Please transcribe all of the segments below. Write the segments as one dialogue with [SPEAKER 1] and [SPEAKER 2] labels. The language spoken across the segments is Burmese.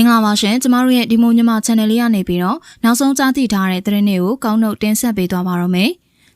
[SPEAKER 1] င်္ဂလာပါရှင်ကျမတို့ရဲ့ဒီမိုညမ channel လေးကနေပြီးတော့နောက်ဆုံးကြားသိထားတဲ့သတင်းတွေကိုကောင်းနှုတ်တင်ဆက်ပေးသွားပါရမယ်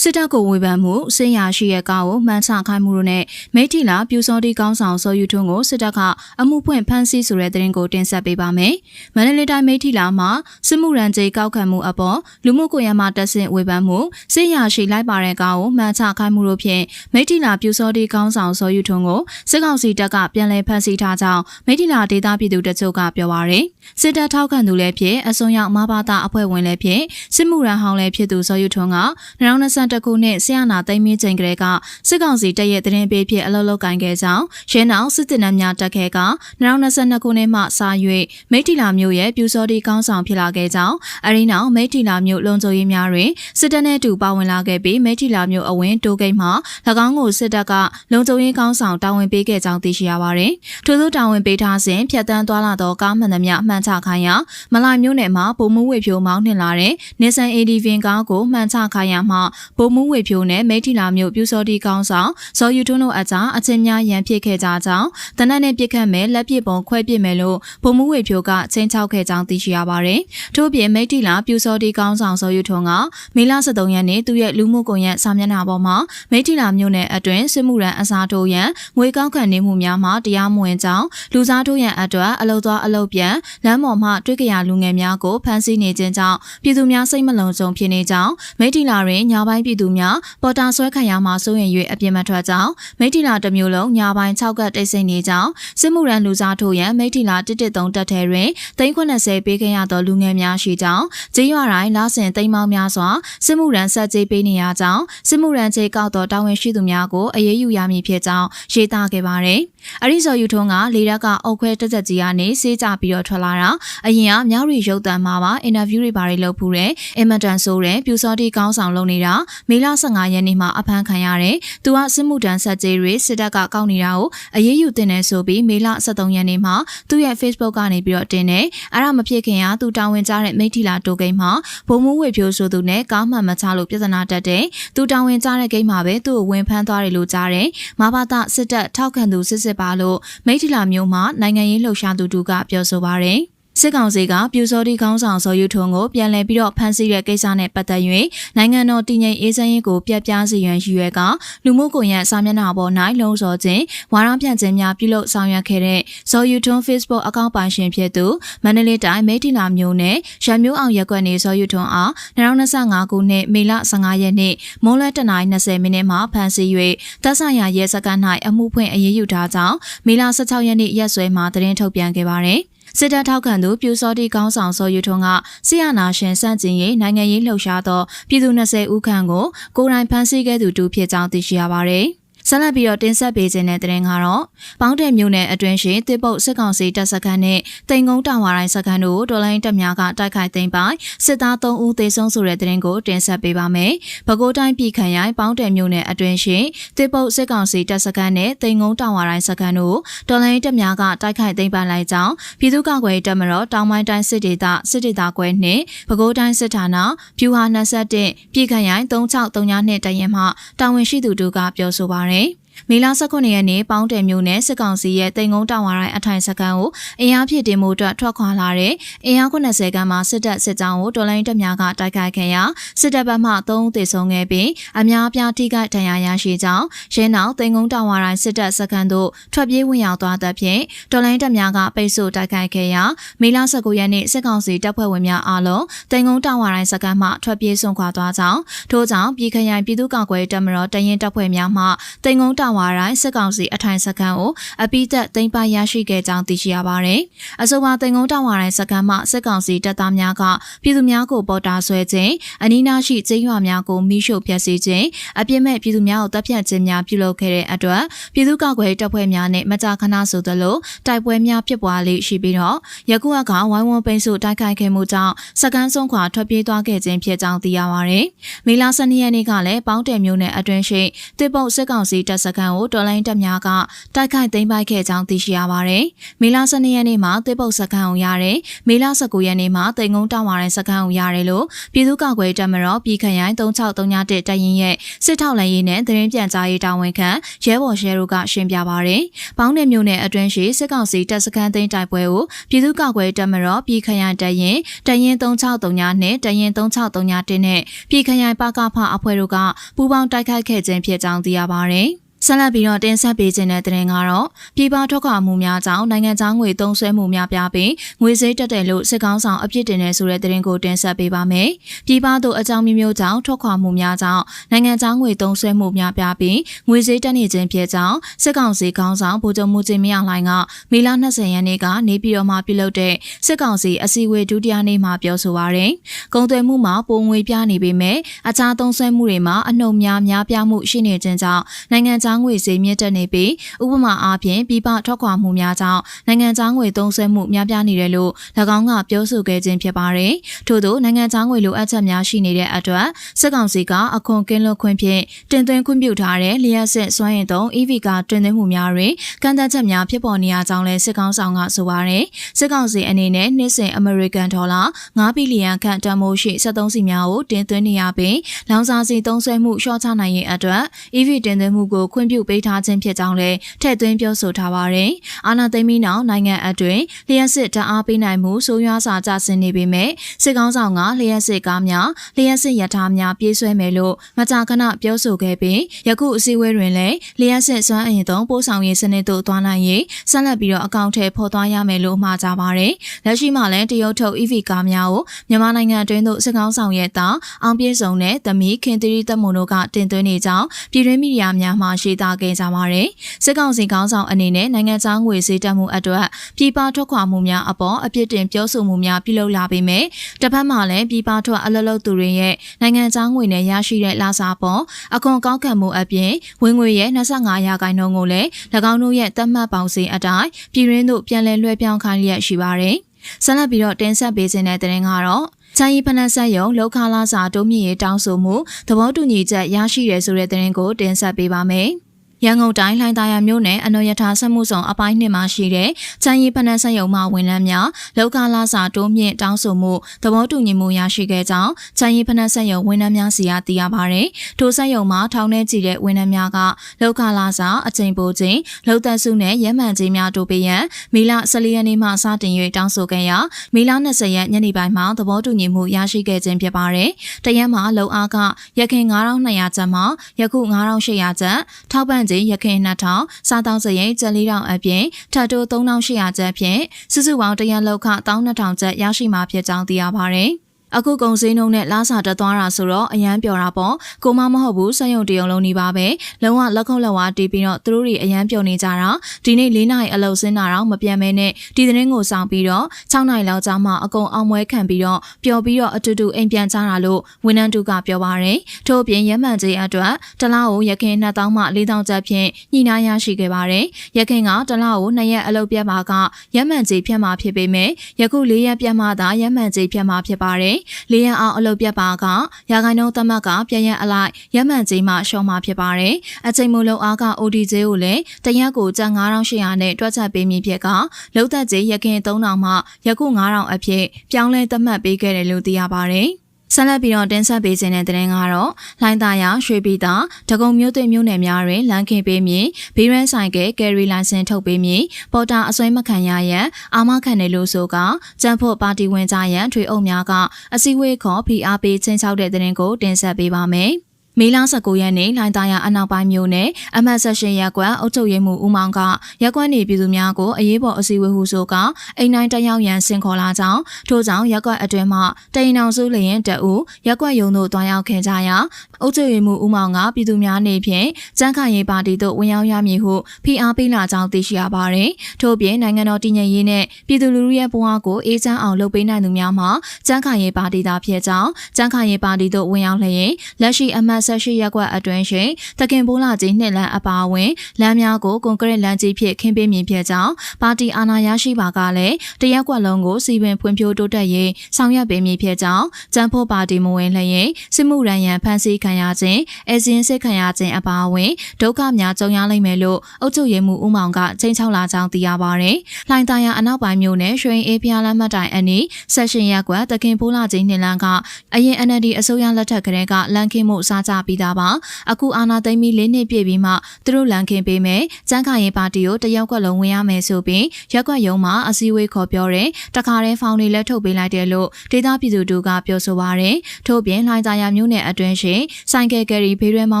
[SPEAKER 1] စစ်တပ်ကိုဝေဖန်မှုစင်ရရှိရဲ့ကားကိုမှန်းချခိုင်းမှုတို့နဲ့မိထီလာပြူစောတိကောင်းဆောင်စောယူထွန်းကိုစစ်တပ်ကအမှုဖွင့်ဖမ်းဆီးဆိုတဲ့သတင်းကိုတင်ဆက်ပေးပါမယ်။မန္တလေးတိုင်းမိထီလာမှာစစ်မှုရန်ကြေးကောက်ခံမှုအပေါ်လူမှုကွန်ရက်မှာတက်ဆင့်ဝေဖန်မှုစင်ရရှိလိုက်ပါတဲ့ကားကိုမှန်းချခိုင်းမှုတို့ဖြင့်မိထီလာပြူစောတိကောင်းဆောင်စောယူထွန်းကိုစစ်ကောင်စီတပ်ကပြန်လည်ဖမ်းဆီးထားကြောင်းမိထီလာဒေသပြည်သူတချို့ကပြောပါရယ်။စစ်တပ်ထောက်ခံသူလည်းဖြစ်အစွန်ရောက်မဘာသာအဖွဲ့ဝင်လည်းဖြစ်စစ်မှုရန်ဟောင်းလည်းဖြစ်သူစောယူထွန်းက2020 2021ခုနှစ်ဆီယနာသိမ်းမင်းချိန်ကလေးကစစ်ကောင်စီတပ်ရဲ့တရင်ပေးဖြစ်အလုပ်လုပ်ကိုင်ခဲ့ကြောင်းရင်းနောက်စစ်တပ်နှံများတက်ခဲ့က2022ခုနှစ်မှစ၍မိထီလာမျိုးရဲ့ပြူစောတိကောင်းဆောင်ဖြစ်လာခဲ့ကြောင်းအရင်းနောက်မိထီလာမျိုးလုံခြုံရေးများတွင်စစ်တပ်နဲ့အတူပါဝင်လာခဲ့ပြီးမိထီလာမျိုးအဝင်တိုးဂိတ်မှာ၎င်းကိုစစ်တပ်ကလုံခြုံရေးကောင်းဆောင်တာဝန်ပေးခဲ့ကြောင်းသိရှိရပါတယ်။ထို့သောတာဝန်ပေးထားစဉ်ဖြတ်တန်းသွားလာသောကားမှန်သမျှမှန်ချခိုင်းရာမလာမျိုးနယ်မှာပုံမှုဝေဖြိုးမောင်းနှင်လာတဲ့ Nissan ADV ကားကိုမှန်ချခိုင်းရာမှာဗိုလ်မှူးဝေဖြိုးနဲ့မိထီလာမြို့ပြူစောတိကောင်းဆောင်ဇော်ယူထွန်းတို့အကြားအချင်းများရန်ဖြစ်ခဲ့ကြကြောင်းတနက်နဲ့ပြစ်ခတ်မဲ့လက်ပစ်ပုံခွဲပစ်မယ်လို့ဗိုလ်မှူးဝေဖြိုးကချင်းချောက်ခဲ့ကြောင်းသိရှိရပါတယ်။ထို့ပြင်မိထီလာပြူစောတိကောင်းဆောင်ဇော်ယူထွန်းကမေလ23ရက်နေ့သူရဲ့လူမှုကွန်ရက်စာမျက်နှာပေါ်မှာမိထီလာမြို့နယ်အတွင်းစစ်မှုရန်အစားထိုးရန်ငွေကောက်ခံနေမှုများမှာတရားမဝင်ကြောင်းလူစားထိုးရန်အတွက်အလုသွားအလုပြန်လမ်းပေါ်မှတွေ့ကြရလူငယ်များကိုဖမ်းဆီးနေခြင်းကြောင့်ပြည်သူများစိတ်မလုံခြုံဖြစ်နေကြောင်းမိထီလာတွင်ညပိုင်းပြည်သူများပေါ်တာဆွဲခံရမှာစိုးရင်၍အပြစ်မထွက်ကြောင်းမိထီလာတစ်မျိုးလုံးညာပိုင်း6ကတ်တိတ်ဆိတ်နေကြောင်းစစ်မှုရန်လူစားထိုးရန်မိထီလာ113တက်ထဲတွင်390ပေးခဲ့ရသောလူငယ်များရှိကြောင်းကျေးရွာတိုင်းလာဆင်သိမ်းမောင်းများစွာစစ်မှုရန်ဆက်ကြေးပေးနေရကြောင်းစစ်မှုရန်ကြေးကောက်သောတာဝန်ရှိသူများကိုအရေးယူရမည်ဖြစ်ကြောင်းရေးသားခဲ့ပါတယ်။အရိဇော်ယူထုံးကလေရကအုတ်ခွဲတက်တက်ကြီးကနေစေးကြပြီးတော့ထွက်လာတာအရင်ကမြောက်ရီရုပ်တံမှာပါအင်တာဗျူးတွေဘာတွေလုပ်ဖူးတယ်အင်မတန်ဆိုးတယ်ပြူစောတိကောင်းဆောင်လုပ်နေတာမေလ15ရက်နေ့မှာအဖမ်းခံရတယ်။သူကစစ်မှုတန်းဆက်ကြေးတွေစစ်တပ်ကကောက်နေတာကိုအရေးယူတင်နေဆိုပြီးမေလ23ရက်နေ့မှာသူ့ရဲ့ Facebook ကနေပြီးတော့တင်တယ်။အဲ့ဒါမဖြစ်ခင်ကသူတာဝန်ကျတဲ့မိထီလာတိုဂိမ်းမှာဘုံမှုဝေဖြိုးဆိုသူနဲ့ကားမှန်မချလို့ပြဿနာတက်တယ်။သူတာဝန်ကျတဲ့ဂိမ်းမှာပဲသူ့ကိုဝင်ဖမ်းသွားတယ်လို့ကြားတယ်။မဘာသာစစ်တပ်ထောက်ခံသူစစ်စစ်ပါလို့မိထီလာမျိုးမှာနိုင်ငံရေးလှုပ်ရှားသူတူကပြောဆိုပါတယ်။ စစ်ကောင်စီကပြူစောတိခေါင်းဆောင်စောယူထွန်းကိုပြန်လည်ပြီးတော့ဖမ်းဆီးတဲ့ကိစ္စနဲ့ပတ်သက်၍နိုင်ငံတော်တည်ငြိမ်အေးချမ်းရေးကိုပြပြစီရန်ရည်ရွယ်ကလူမှုကွန်ရက်စာမျက်နှာပေါ်၌လုံဆော်ခြင်းဝါရဖြန့်ခြင်းများပြုလုပ်ဆောင်ရွက်ခဲ့တဲ့စောယူထွန်း Facebook အကောင့်ပိုင်ရှင်ဖြစ်သူမန္တလေးတိုင်းမိတီလာမျိုးနဲ့ရန်မျိုးအောင်ရက်ကွက်နေစောယူထွန်းအား2025ခုနှစ်မေလ15ရက်နေ့မွန်းလွဲ7:20မိနစ်မှာဖမ်းဆီး၍တပ်ဆိုင်ရာရဲစခန်း၌အမှုဖွင့်အရေးယူထားကြောင်းမေလ16ရက်နေ့ရက်စွဲမှာသတင်းထုတ်ပြန်ခဲ့ပါတယ်။ စစ်တပ်ထောက်ခံသူပြူစောတိကောင်းဆောင်စောယူထွန်းကဆီယနာရှင်စန့်ကျင်ရေးနိုင်ငံရေးလှုပ်ရှားသောပြည်သူ20ဦးခန့်ကိုကိုယ်တိုင်ဖမ်းဆီးခဲ့သူတူဖြစ်ကြောင်းသိရှိရပါတယ်။ ဆက်လက်ပြီးတော့တင်ဆက်ပေးခြင်းတဲ့တဲ့ရင်ကတော့ပေါင်းတဲ့မြို့နယ်အတွင်းရှိတစ်ပုတ်စစ်ကောင်စီတပ်စခန်းနဲ့တိန်ကုန်းတာဝါတိုင်းစခန်းတို့ဒေါ်လိုင်းတပ်များကတိုက်ခိုက်သိမ်းပိုင်စစ်သား3ဦးသေဆုံးဆိုတဲ့တဲ့ရင်ကိုတင်ဆက်ပေးပါမယ်။ပဲခူးတိုင်းပြည်ခံရိုင်ပေါင်းတဲ့မြို့နယ်အတွင်းရှိတစ်ပုတ်စစ်ကောင်စီတပ်စခန်းနဲ့တိန်ကုန်းတာဝါတိုင်းစခန်းတို့ဒေါ်လိုင်းတပ်များကတိုက်ခိုက်သိမ်းပိုင်လိုက်ကြောင်းပြည်သူ့ကာကွယ်တပ်မတော်တောင်ပိုင်းတိုင်းစစ်ဒေသစစ်ဒေသကွဲနှင့်ပဲခူးတိုင်းစစ်ဌာနဖြူဟာ21ပြည်ခံရိုင်3639နှစ်တရင်မှတာဝန်ရှိသူတို့ကပြောဆိုပါရယ် journey မေလ19ရက်နေ့ပေါင်းတယ်မျိုးနဲ့စစ်ကောင်စီရဲ့တိမ်ကုန်းတောင်ဝါတိုင်းအထိုင်စခန်းကိုအင်အားဖြည့်တင်မှုအတွက်ထွက်ခွာလာတဲ့အင်အား90ခန်းမှာစစ်တပ်စစ်ကြောင်းကိုတော်လိုင်းတပ်များကတိုက်ခိုက်ခဲ့ရာစစ်တပ်ဘက်မှ3ဦးသေဆုံးခဲ့ပြီးအများအပြားထိခိုက်ဒဏ်ရာရရှိကြောင်းရင်းနောက်တိမ်ကုန်းတောင်ဝါတိုင်းစစ်တပ်စခန်းသို့ထွက်ပြေးဝင်ရောက်သွားတဲ့ဖြင့်တော်လိုင်းတပ်များကပိတ်ဆို့တိုက်ခိုက်ခဲ့ရာမေလ19ရက်နေ့စစ်ကောင်စီတပ်ဖွဲ့ဝင်များအားလုံးတိမ်ကုန်းတောင်ဝါတိုင်းစခန်းမှထွက်ပြေးဆွန့်ခွာသွားကြောင်းထို့ကြောင့်ပြည်ခရိုင်ပြည်သူ့ကာကွယ်တပ်မတော်တရင်တပ်ဖွဲ့များမှတိမ်ကုန်းတောင်ဝါတိုင်းစစ်ကောင်စီအထိုင်စခန်းကိုအပိသက်သိမ်းပိုက်ရရှိခဲ့ကြောင်းသိရှိရပါတယ်။အဆိုပါတိမ်ကုန်းတောင်ဝါတိုင်းစခန်းမှစစ်ကောင်စီတပ်သားများကပြည်သူများကိုပေါ်တာဆွဲခြင်းအနီးနားရှိကျေးရွာများကိုမိရှို့ဖျက်ဆီးခြင်းအပြစ်မဲ့ပြည်သူများကိုတပ်ဖြတ်ခြင်းများပြုလုပ်ခဲ့တဲ့အတွက်ပြည်သူ့ကာကွယ်တပ်ဖွဲ့များနဲ့မကြာခဏဆိုသလိုတိုက်ပွဲများဖြစ်ပွားလေရှိပြီးတော့ယခုအခါဝိုင်းဝန်းပိတ်ဆို့တိုက်ခိုက်ခဲ့မှုကြောင့်စကန်ဆုံးခွာထွက်ပြေးသွားခဲ့ခြင်းဖြစ်ကြောင်းသိရပါတယ်။မေလ12ရက်နေ့ကလည်းပေါင်းတယ်မျိုးနဲ့အတွင်းရှိတစ်ပုတ်စစ်ကောင်စီတပ်စခန်းကိုတော်လိုင်းတပ်များကတိုက်ခိုက်သိမ်းပိုက်ခဲ့ကြောင်းသိရှိရပါတယ်။မေလ12ရက်နေ့မှာတစ်ပုတ်စခန်းကိုရတယ်။မေလ19ရက်နေ့မှာတိန်ကုန်းတောင်ဝါတဲ့စခန်းကိုရတယ်လို့ပြည်သူ့ကာကွယ်တပ်မတော်ပြည်ခရိုင်3631တပ်ရင်းရဲ့စစ်ထောက်လှမ်းရေးနဲ့သတင်းပြန်ကြားရေးတာဝန်ခံရဲဘော်ရှဲတို့ကရှင်းပြပါရယ်။ပေါင်းတဲ့မြို့နယ်အတွင်းရှိစစ်ကောင်စီတပ်စခန်းသိမ်းတိုက်ပွဲကိုပြည်သူ့ကာကွယ်တပ်မတော်ပြည်ခရိုင်တပ်ရင်းတပ်ရင်း3632နဲ့တပ်ရင်း3631နဲ့ပြည်ခရိုင်ပကဖအဖွဲ့တို့ကပူးပေါင်းတိုက်ခိုက်ခဲ့ခြင်းဖြစ်ကြောင်းသိရပါရယ်။ ဆက်လက်ပြီးတော့တင်ဆက်ပေးခြင်းတဲ့တင်ကတော့ပြည်ပထွက်ခွာမှုများကြောင့်နိုင်ငံခြားငွေသုံးစွဲမှုများပြပြီးငွေစည်းတက်တယ်လို့စစ်ကောင်းဆောင်အပြစ်တင်နေဆိုတဲ့တင်ကိုတင်ဆက်ပေးပါမယ်။ပြည်ပသို့အကြောင်းမျိုးမျိုးကြောင့်ထွက်ခွာမှုများကြောင့်နိုင်ငံခြားငွေသုံးစွဲမှုများပြပြီးငွေစည်းတက်နေခြင်းဖြစ်ကြောင်းစစ်ကောင်စီကောင်းဆောင်ဗိုလ်ချုပ်မှုချင်းမရလိုင်းကမေလ20ရက်နေ့ကနေပြည်တော်မှာပြုလုပ်တဲ့စစ်ကောင်စီအစည်းအဝေးဒုတိယနေ့မှာပြောဆိုပါရယ်။ကုန်သွယ်မှုမှာပုံငွေပြနေပေမဲ့အခြားသုံးစွဲမှုတွေမှာအနှုံများများပြမှုရှိနေခြင်းကြောင့်နိုင်ငံခြားငွေဈေးမြင့်တက်နေပြီးဥပမာအားဖြင့်ပြည်ပထွက်ခွာမှုများကြောင့်နိုင်ငံခြားငွေသုံးစွဲမှုများပြားနေတယ်လို့၎င်းကပြောဆိုခဲ့ခြင်းဖြစ်ပါတယ်။ထို့သောနိုင်ငံခြားငွေလိုအပ်ချက်များရှိနေတဲ့အတွက်စစ်ကောင်စီကအခွန်ကင်းလွတ်ခွင့်ဖြင့်တင်သွင်းခွင့်ပြုထားတဲ့လျှက်စစ်စွမ်းရည်သုံး EV ကတင်သွင်းမှုများတွင်ကန့်သတ်ချက်များဖြစ်ပေါ်နေရကြောင်းလည်းစစ်ကောင်ဆောင်ကဆိုပါတယ်။စစ်ကောင်စီအနေနဲ့နှစ်စဉ်အမေရိကန်ဒေါ်လာ9ဘီလီယံခန့်တန်ဖိုးရှိ73စီများကိုတင်သွင်းနေရပြီးလောင်စာဆီသုံးစွဲမှုလျှော့ချနိုင်ရေးအတွက် EV တင်သွင်းမှုကိုခွင့်ပြုပေးထားခြင်းဖြစ်ကြောင်းလည်းထည့်သွင်းပြောဆိုထားပါတယ်။အာဏာသိမ်းပြီးနောက်နိုင်ငံအတွင်းလျှက်စစ်တအားပေးနိုင်မှုဆိုးရွားစွာကျဆင်းနေပေမဲ့စစ်ကောင်းဆောင်ကလျှက်စစ်ကားများလျှက်စစ်ရထားများပြေးဆွဲမယ်လို့မကြာခဏပြောဆိုခဲ့ပြီးယခုအစည်းအဝေးတွင်လည်းလျှက်စစ်စွမ်းအင်သုံးပို့ဆောင်ရေးစနစ်တို့သွားနိုင်ရေးဆက်လက်ပြီးတော့အကောင့်ထဲဖော်သွားရမယ်လို့မှာကြပါတယ်။လက်ရှိမှာလည်းတရုတ်ထုတ် EV ကားများကိုမြန်မာနိုင်ငံအတွင်းသို့စစ်ကောင်းဆောင်ရဲ့တာအောင်ပြေဆုံးတဲ့သမီးခင်သီရီတက်မွန်တို့ကတင်သွင်းနေကြောင်းပြည်တွင်းမီဒီယာများမှရှင်းသားခဲ့ကြပါတယ်။စစ်ကောင်စီခေါင်းဆောင်အနေနဲ့နိုင်ငံခြားငွေစည်းတက်မှုအတွက်ပြည်ပထွက်ခွာမှုများအပေါ်အပြစ်တင်ပြောဆိုမှုများပြုလုပ်လာပေမဲ့တစ်ဖက်မှာလည်းပြည်ပထွက်အလလုတ်သူတွေရဲ့နိုင်ငံခြားငွေနဲ့ရရှိတဲ့လာစာပေါ်အခွန်ကောက်ခံမှုအပြင်ဝင်ငွေရဲ့25ရာခိုင်နှုန်းကိုလည်း၎င်းတို့ရဲ့သတ်မှတ်ပေါင်းစင်အတိုင်းပြည်ရင်းတို့ပြန်လည်လွှဲပြောင်းခိုင်းလျက်ရှိပါတယ်။ဆက်လက်ပြီးတော့တင်ဆက်ပေးခြင်းတဲ့တင်ကတော့ ချန်ရီဖနက်ဆက်ယုံလောက်ခလာစာတိုးမြင့်ရေးတောင်းဆိုမှုသဘောတူညီချက်ရရှိတယ်ဆိုတဲ့သတင်းကိုတင်ဆက်ပေးပါမယ်။ ရန်ကုန်တိုင်းလှိုင်သာယာမြို့နယ်အနော်ရထားဆက်မှုဆောင်အပိုင်းနှစ်မှာရှိတဲ့ချမ်းရီဖနက်ဆက်ယုံမှဝန်ထမ်းများလောက်ကားလာစာတိုးမြင့်တောင်းဆိုမှုသဘောတူညီမှုရရှိခဲ့ကြောင်းချမ်းရီဖနက်ဆက်ယုံဝန်ထမ်းများစီကသိရပါဗျ။ထိုဆက်ယုံမှာထောင်ထဲကြည့်တဲ့ဝန်ထမ်းများကလောက်ကားလာစာအချိန်ပိုချိန်လောက်သက်စုနဲ့ရဲမှန်ကြီးများတိုးပေးရန်မီလ14ရက်နေ့မှစတင်၍တောင်းဆိုခဲ့ရာမီလ20ရက်ညနေပိုင်းမှာသဘောတူညီမှုရရှိခဲ့ခြင်းဖြစ်ပါတယ်။တရက်မှာလုံအားကရခင်9200ကျပ်မှယခု9800ကျပ်ထောက်ပံ့ကျင်းရခင်2000စားတောင်းစရိတ်ကျပ်4000အပြင်ထပ်တိုး3800ကျပ်ဖြင့်စုစုပေါင်းတရန်လောက်ခ12000ကျပ်ရရှိမှာဖြစ်ကြောင်းသိရပါဗျ။ အခုကုံစင်းနှုံနဲ့လာစာတက်သွားတာဆိုတော့အရန်ပျော်တာပေါ့ကိုမမဟုတ်ဘူးစက်ရုံတရုံလုံးနေပါပဲလုံးဝလက်ခုပ်လက်ဝါးတီးပြီးတော့သူတို့တွေအရန်ပျော်နေကြတာဒီနေ့၄နာရီအလုပ်စင်းတာတော့မပြန်မဲနဲ့ဒီသတင်းကိုဆောင်ပြီးတော့6နာရီလောက်ကြာမှအကုန်အောင်ပွဲခံပြီးတော့ပျော်ပြီးတော့အတူတူအိမ်ပြန်ကြတာလို့ဝန်ထမ်းတူကပြောပါရယ်ထို့အပြင်ရမှန်ကြီးအတွက်တလားကိုရခင်2000မှ4000ကျပ်ဖြင့်ညှိနှိုင်းရရှိခဲ့ပါတယ်ရခင်ကတလားကို2ရက်အလုပ်ပြတ်ပါကရမှန်ကြီးဖြတ်မှာဖြစ်ပေမဲ့ယခု4ရက်ပြတ်မှသာရမှန်ကြီးဖြတ်မှာဖြစ်ပါတယ်လေးရန်အောင်အလုပ်ပြတ်ပါကရာဂိုင်နှုန်းသမတ်ကပြန်ရန်အလိုက်ရမှန်ကြီးမှရှော့မှာဖြစ်ပါတယ်။အချိန်မလုံးအားက ODJ ကိုလည်းတရက်ကိုကျပ်9800နဲ့တွက်ချက်ပေးမည်ဖြစ်ကလုံသက်ကြီးရခင်3000မှယခု9000အဖြစ်ပြောင်းလဲသတ်မှတ်ပေးခဲ့တယ်လို့သိရပါတယ်။ ဆက်လက်ပြီးတော့တင်ဆက်ပေးခြင်းတဲ့တဲ့ရင်ကတော့လိုင်းသားရရွှေပြည်သာဒဂုံမျိုးသွေးမျိုးနယ်များတွင်လမ်းခင်ပေးမည်ဘီရန်ဆိုင်ကယ်ကယ်ရီလိုင်စင်ထုတ်ပေးမည်ပေါ်တာအစွဲမခံရရန်အာမခံတယ်လို့ဆိုကကျန်းဖို့ပါတီဝင်ကြရန်ထွေအုပ်များကအစည်းအဝေးခေါ်ဖိအားပေးချင်းချောက်တဲ့တဲ့ရင်ကိုတင်ဆက်ပေးပါမယ်။ မေလ19ရက်နေ့လိုင်းသားရအနောက်ပိုင်းမြို့နယ်အမှတ်16ရပ်ကွက်အုပ်ချုပ်ရေးမှူးဦးမောင်ကရပ်ကွက်နေပြည်သူများကိုအရေးပေါ်အစည်းအဝေးဟုဆိုကအိမ်တိုင်းတက်ရောက်ရန်ဆင်ခေါ်လာကြောင်းထို့ကြောင့်ရပ်ကွက်အတွင်းမှတိန်အောင်စုလျင်တအူရပ်ကွက်ရုံတို့တွားရောက်ခဲ့ကြရာအုပ်ချုပ်ရေးမှူးဦးမောင်ကပြည်သူများနေဖြင့်စံခိုင်ရေးပါတီတို့ဝင်ရောက်ရမည်ဟုဖိအားပေးလာကြောင်းသိရှိရပါတယ်။ထို့ပြင်နိုင်ငံတော်တည်ငြိမ်ရေးနဲ့ပြည်သူလူထုရဲ့ဘဝကိုအေးချမ်းအောင်လုပ်ပေးနိုင်သူများမှာစံခိုင်ရေးပါတီသာဖြစ်ကြောင်းစံခိုင်ရေးပါတီတို့ဝင်ရောက်လျင်လက်ရှိအမှတ်18ရပ်ကွက်အတွင်းရှိတခင်ဘိုးလာကြီးနှစ်လမ်းအပါအဝင်လမ်းများကိုကွန်ကရစ်လမ်းကြီးဖြင့်ခင်းပေးမည်ဖြစ်ကြောင်းပါတီအာဏာရရှိပါကလည်းတရက်ကွက်လုံးကိုစီပင်ဖွံ့ဖြိုးတိုးတက်ရေးဆောင်ရွက်ပေးမည်ဖြစ်ကြောင်းကျန်းဖို့ပါတီမဝင်လျင်စစ်မှုရန်ရန်ဖမ်းဆီးခံရခြင်းအစင်းစစ်ခံရခြင်းအပါအဝင်ဒုက္ခများကြုံရလိမ့်မယ်လို့အုပ်ချုပ်ရေးမှူးဦးမောင်ကချိန်ချောက်လာကြောင်းသိရပါတယ်။လှိုင်သာယာအနောက်ပိုင်းမြို့နယ်ရွှေအေးဖျားလမ်းမတိုင်အနီးဆက်ရှင်ရက်ကွက်တခင်ဖိုးလာကြီးနှစ်လန်းကအရင် NLD အစိုးရလက်ထက်ကတည်းကလမ်းခင်းမှုစားကြပြီးသားပါ။အခုအာဏာသိမ်းပြီး၄နှစ်ပြည့်ပြီးမှသူတို့လမ်းခင်းပေးမယ်။ကျန်းခါရင်ပါတီကိုတယောက်ကွက်လုံးဝင်ရမယ်ဆိုပြီးရက်ကွက်ရုံးမှာအစည်းအဝေးခေါ်ပြောတယ်။တခါတည်းဖောင်တွေလက်ထုတ်ပေးလိုက်တယ်လို့ဒေသပြည်သူတို့ကပြောဆိုပါရယ်။ထို့ပြင်လှိုင်သာယာမြို့နယ်အတွင်းရှိဆိုင်ကယ်ကယ်ရီဖေးရွဲမော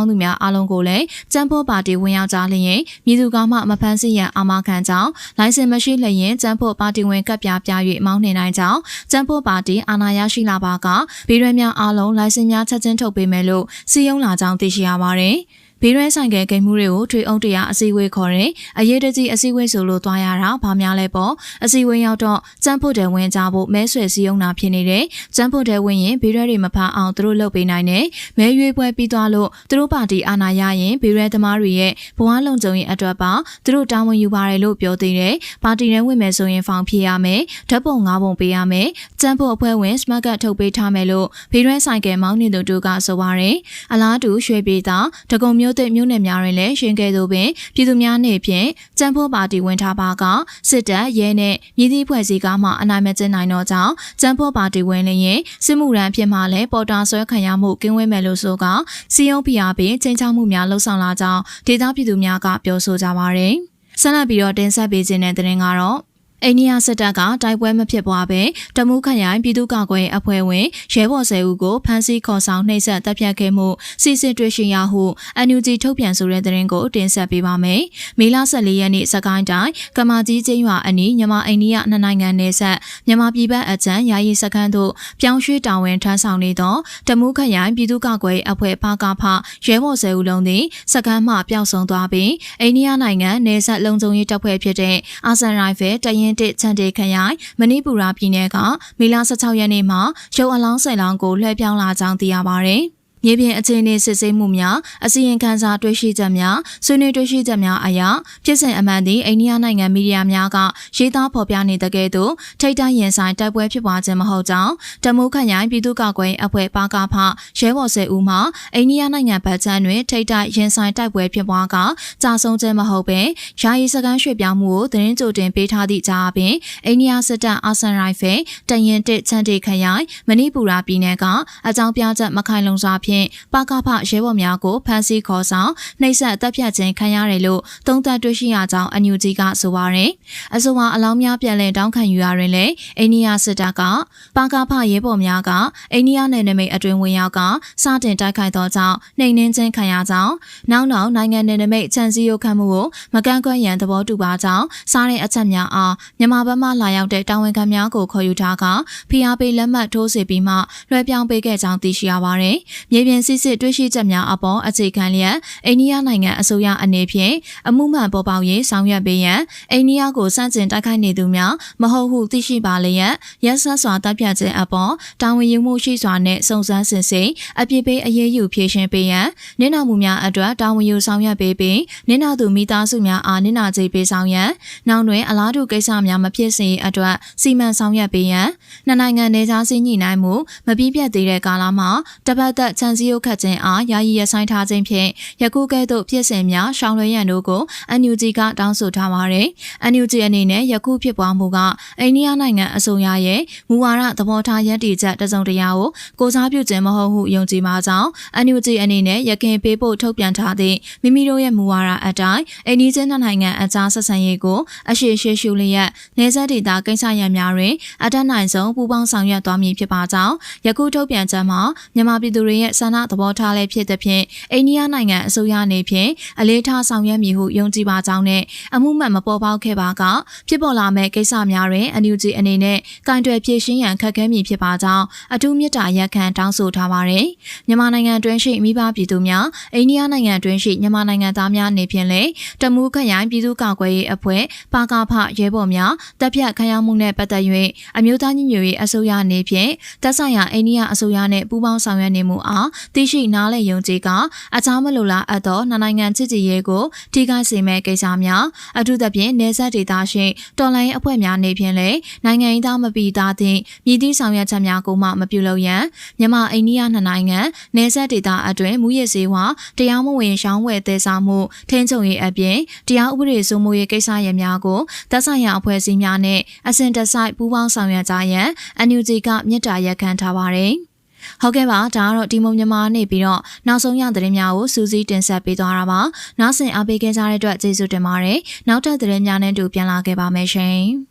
[SPEAKER 1] င်းသူများအားလုံးကိုလည်းကျန်းဖို့ပါတီဝင်ရောက်ကြလျင်မြည်သူကမှမဖမ်းဆီးရန်အာမခံကြောင်းလိုင်စင်မရှိလျင်ကျန်းဖို့ပါတီဝင်ကပ်ပြပြ၍မောင်းနှင်နိုင်ကြောင်းကျန်းဖို့ပါတီအာဏာရရှိလာပါကဘေးရွဲများအားလုံးလိုင်စင်များချက်ချင်းထုတ်ပေးမယ်လို့စီယုံလာကြောင်းသိရှိရပါတယ်။ ဘေးရဲဆိုင်ကယ်ဂိမ်းမှုတွေကိုထွေအုပ်တရားအစည်းအဝေးခေါ်တယ်။အရေးတကြီးအစည်းအဝေးဆိုလို့သွားရတာဘာများလဲပေါ့။အစည်းအဝေးရောက်တော့ကျန်းဖို့တယ်ဝင်ကြဖို့မဲဆွယ်စည်းရုံးတာဖြစ်နေတယ်။ကျန်းဖို့တယ်ဝင်ရင်ဘေးရဲတွေမဖားအောင်သူတို့လုပ်ပေးနိုင်တယ်။မဲရွေးပွဲပြီးသွားလို့သူတို့ပါတီအာဏာရရင်ဘေးရဲသမားတွေရဲ့ဘဝလုံခြုံရေးအတွက်ပါသူတို့တာဝန်ယူပါတယ်လို့ပြောသေးတယ်။ပါတီနဲ့ဝင်မယ်ဆိုရင်ဖောင်ဖြေရမယ်။ဓာတ်ပုံ၅ပုံပေးရမယ်။ကျန်းဖို့အဖွဲ့ဝင်စမတ်ကတ်ထုတ်ပေးထားမယ်လို့ဘေးရဲဆိုင်ကယ်မောင်းနေသူတို့ကဆိုပါရယ်။အလားတူရွှေပြည်သာတကုံမျိုးသစ်မြို့နယ်များတွင်လည်းရှင်ကဲ့သို့ပင်ပြည်သူများနေဖြင့်ကြံဖို့ပါတီဝင်ထားပါကစစ်တပ်ရဲနဲ့မြည်သည့်ဖွဲ့စည်းကားမှအနိုင်မကျင်းနိုင်တော့ကြောင်းကြံဖို့ပါတီဝင်လျင်စစ်မှုရန်ဖြစ်မှလည်းပေါ်တာဆွဲခံရမှုကင်းဝေးမယ်လို့ဆိုကစီယုံပြာပင်ချိန်ချောက်မှုများလှုံ့ဆော်လာကြောင်းဒေသပြည်သူများကပြောဆိုကြပါရယ်ဆက်လက်ပြီးတော့တင်ဆက်ပေးခြင်းတဲ့တင်ငါတော့ အိန္ဒိယစစ်တပ်ကတိုက်ပွဲမဖြစ်ပွားဘဲတမူးခရိုင်ပြည်သူ့ကာကွယ်အဖွဲ့ဝင်ရဲဘော်ဆယ်ဦးကိုဖမ်းဆီးခေါ်ဆောင်နှိပ်စက်တပ်ဖြတ်ခဲ့မှုစစ်စစ်တွေ့ရှိရဟု NUG ထုတ်ပြန်ဆိုတဲ့သတင်းကိုတင်ဆက်ပေးပါမယ်။မေလ14ရက်နေ့စကိုင်းတိုင်းကမာကြီးကျင်းရွာအနီးမြန်မာအိန္ဒိယနှစ်နိုင်ငံနယ်စပ်မြန်မာပြည်ပအကြံယာယီစခန်းသို့ပြောင်းရွှေ့တာဝန်ထမ်းဆောင်နေသောတမူးခရိုင်ပြည်သူ့ကာကွယ်အဖွဲ့ဖကဖရဲဘော်ဆယ်ဦးလုံးသည်စခန်းမှပျောက်ဆုံးသွားပြီးအိန္ဒိယနိုင်ငံနယ်စပ်လုံခြုံရေးတပ်ဖွဲ့ဖြစ်တဲ့အာဆန်ရိုင်ဖယ်တရင်တစ်ချန်တေခရိုင်မဏိပူရပြည်နယ်ကမေလ16ရက်နေ့မှာရုပ်အလောင်းဆယ်လောင်းကိုလွှဲပြောင်းလာကြောင်းသိရပါဗျ။ မြေပြင်အခြေအနေစစ်ဆေးမှုများအစီရင်ခံစာတွေ့ရှိချက်များဆွေးနွေးတွေ့ရှိချက်များအရဖြစ်စဉ်အမှန်သည့်အိန္ဒိယနိုင်ငံမီဒီယာများကရေးသားဖော်ပြနေတဲ့ကဲ့သို့ထိတ်တန့်ရင်ဆိုင်တိုက်ပွဲဖြစ်ပွားခြင်းမဟုတ်ကြောင်းတမုခရိုင်ပြည်သူ့ကာကွယ်အဖွဲ့ပါကဖရဲဘော်ဆယ်ဦးမှအိန္ဒိယနိုင်ငံဗတ်ချန်တွင်ထိတ်တန့်ရင်ဆိုင်တိုက်ပွဲဖြစ်ပွားကကြာဆုံးခြင်းမဟုတ်ပင်ယာယီစကန်ရွှေ့ပြောင်းမှုကိုသတင်းကြိုတင်ပေးထားသည့်ကြားအပြင်အိန္ဒိယစစ်တပ်အာဆန်ရိုင်ဖယ်တရင်တစ်ချန်တေခရိုင်မဏိပူရာပြည်နယ်ကအကြောင်းပြချက်မခိုင်လုံစွာဖြင့်ပကဖရဲဘော်များကိုဖမ်းဆီးခေါ်ဆောင်နှိပ်စက်တပ်ဖြတ်ခြင်းခံရတယ်လို့သုံးသပ်တွေ့ရှိရကြောင်းအန်ယူဂျီကဆိုပါရယ်အဆိုပါအလောင်းများပြန်လည်တောင်းခံယူရရင်လေအိန္ဒိယစစ်တပ်ကပကဖရဲဘော်များကအိန္ဒိယနယ်နိမိတ်အတွင်းဝင်ရောက်ကစတင်တိုက်ခိုက်သောကြောင့်နှိမ်နှင်းခြင်းခံရကြောင်းနောက်နောက်နိုင်ငံနယ်နိမိတ်ခြံစည်းရုပ်ခတ်မှုကိုမကန့်ကွက်ရန်သဘောတူပါကြောင်းစားတဲ့အချက်များအားမြန်မာဘက်မှလာရောက်တဲ့တာဝန်ခံများကိုခေါ်ယူထားကဖိအားပေးလက်မှတ်ထိုးစီပြီးမှလွှဲပြောင်းပေးခဲ့ကြောင်းသိရှိရပါတယ်။မြေပြင်စစ်စစ်တွေ့ရှိချက်များအပေါ်အခြေခံလျက်အိန္ဒိယနိုင်ငံအစိုးရအနေဖြင့်အမှုမှန်ပေါ်ပေါက်ရေးဆောင်ရွက်ပေးရန်အိန္ဒိယကိုစန့်ကျင်တိုက်ခိုက်နေသူများမဟုတ်ဟုသိရှိပါလျက်ရက်ဆက်စွာတပ်ဖြတ်ခြင်းအပေါ်တာဝန်ယူမှုရှိစွာနဲ့စုံစမ်းစစ်ဆေးအပြစ်ပေးအရေးယူဖြေရှင်းပေးရန်နင့်နာမှုများအတွက်တာဝန်ယူဆောင်ရွက်ပေးပြီးနင့်နာသူမိသားစုများအားနင့်နာကြေးပေးဆောင်ရန်နောက်တွင်အလားတူကိစ္စများမဖြစ်စေအတွက်စီမံဆောင်ရွက်ပေးရန်နှစ်နိုင်ငံနေသားစည်းညှိနှိုင်းမှုမပြည့်ပြတ်သေးတဲ့ကာလမှာတပတ်သက်ချန်စီယိုခတ်ခြင်းအားယာယီရဆိုင်ထားခြင်းဖြင့်ယခုကဲ့သို့ဖြစ်စဉ်များရှောင်လွှဲရန်တို့ကို NUG ကတောင်းဆိုထားပါတယ်။ NUG အနေနဲ့ယခုဖြစ်ပွားမှုကအိန္ဒိယနိုင်ငံအစိုးရရဲ့မူဝါဒသဘောထားရည်တည်ချက်တစုံတရာကိုကိုစားပြုခြင်းမဟုတ်ဟုယုံကြည်ပါကြောင်း NUG အနေနဲ့ရခင်ပေးဖို့ထုတ်ပြန်ထားသည့်မိမိတို့ရဲ့မူဝါဒအတိုင်းအိန္ဒိချင်းနိုင်ငံအကြားဆက်ဆံရေးကိုအရှိရှိရှုလျက်နေဆက်ဒေတာကိစ္စရန်များတွင်အတက်နိုင်ဆုံးပူးပေါင်းဆောင်ရွက်သွားမည်ဖြစ်ပါကြောင်းယခုထုတ်ပြန်ချက်မှာမြန်မာပြည်သူတွေရဲ့ဆန္ဒသဘောထားလည်းဖြစ်သဖြင့်အိန္ဒိယနိုင်ငံအစိုးရအနေဖြင့်အလေးထားဆောင်ရွက်မည်ဟုယုံကြည်ပါကြောင်းနဲ့အမှုမှန်မပေါ်ပေါက်ခဲ့ပါကဖြစ်ပေါ်လာမယ့်ကိစ္စများတွင် NUG အနေနဲ့ကင်တွယ်ဖြေရှင်းရန်ခက်ခဲမည်ဖြစ်ပါကြောင်းအထူးမြတ်တာရက်ခံတောင်းဆိုထားပါတယ်။မြန်မာနိုင်ငံတွင်းရှိမိဘပြည်သူများအိန္ဒိယနိုင်ငံတွင်းရှိမြန်မာနိုင်ငံသားများအနေဖြင့်လည်းတမူးခရိုင်ပြည်သူ့ကာကွယ်ရေးအဖွဲ့ပါကဖရဲဘော်များတပ်ဖြတ်ခံရမှုနဲ့ပတ်သက်၍အမျိုးသားညီညွတ်ရေးအစိုးရအနေဖြင့်တပ်ဆိုင်ရာအိန္ဒိယအစိုးရနှင့်ပူးပေါင်းဆောင်ရွက်နေမှုအားသိရှိနားလည်ယုံကြည်ကအချားမလိုလားအပ်သောနှစ်နိုင်ငံချစ်ကြည်ရေးကိုထိခိုက်စေမဲ့ကိစ္စများအထူးသဖြင့်နေဆက်ဒေသရှိတော်လိုင်းအဖွဲ့များနေဖြင့်လည်းနိုင်ငံရေးသားမပီသားသည့်မြည်သည့်ဆောင်ရွက်ချက်များကိုမှမပြုလုပ်ရန်မြန်မာအိန္ဒိယနှစ်နိုင်ငံနေဆက်ဒေသအတွင်းမူရစ်စေဝါတရားမဝင်ရှောင်းဝယ်သေးစားမှုထိန်းချုပ်ရေးအပြင်တရားဥပဒေစိုးမိုးရေးကိစ္စရပ်များကိုသက်ဆိုင်ရာအဖွဲ့အစည်းများနဲ့အစဉ်တစိုက်ပူးပေါင်းဆောင်ရွက်ကြရန် NUG ကမြစ်တာရက်ခံထားပါတယ်။ ဟုတ်ကဲ့ပါဒါကတော့ဒီမုံမြန်မာနေပြီးတော့နောက်ဆုံးရသတင်းများကိုစူးစီးတင်ဆက်ပေးသွားတာပါ။နောက်ဆင်အားပေးခဲ့ကြတဲ့အတွက်ကျေးဇူးတင်ပါတယ်။နောက်ထပ်သတင်းများနဲ့တူပြန်လာခဲ့ပါမယ်ရှင်။